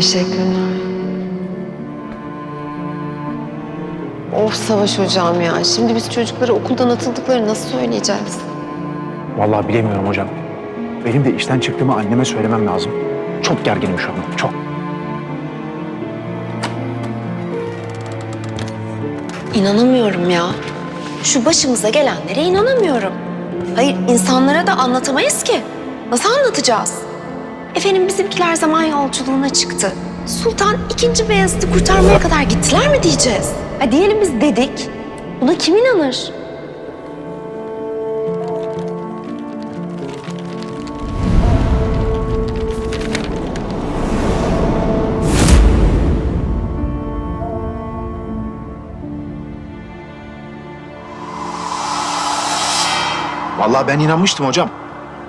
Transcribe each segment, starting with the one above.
Teşekkürler. Of Savaş hocam ya. Şimdi biz çocuklara okuldan atıldıklarını nasıl söyleyeceğiz? Vallahi bilemiyorum hocam. Benim de işten çıktığımı anneme söylemem lazım. Çok gerginim şu an, çok. İnanamıyorum ya. Şu başımıza gelenlere inanamıyorum. Hayır insanlara da anlatamayız ki. Nasıl anlatacağız? Efendim bizimkiler zaman yolculuğuna çıktı. Sultan ikinci Beyazıt'ı kurtarmaya kadar gittiler mi diyeceğiz? Ha diyelim biz dedik. Buna kim inanır? Vallahi ben inanmıştım hocam.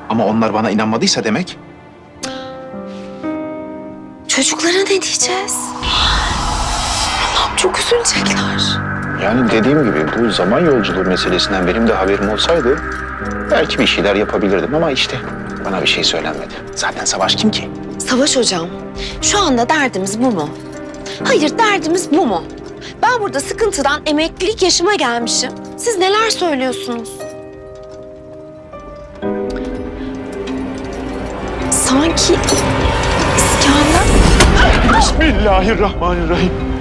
Ama onlar bana inanmadıysa demek Çocuklara ne diyeceğiz? Allah'ım çok üzülecekler. Yani dediğim gibi bu zaman yolculuğu meselesinden benim de haberim olsaydı belki bir şeyler yapabilirdim ama işte bana bir şey söylenmedi. Zaten Savaş kim ki? Savaş hocam, şu anda derdimiz bu mu? Hayır, derdimiz bu mu? Ben burada sıkıntıdan emeklilik yaşıma gelmişim. Siz neler söylüyorsunuz? Sanki İskender... Bismillahirrahmanirrahim.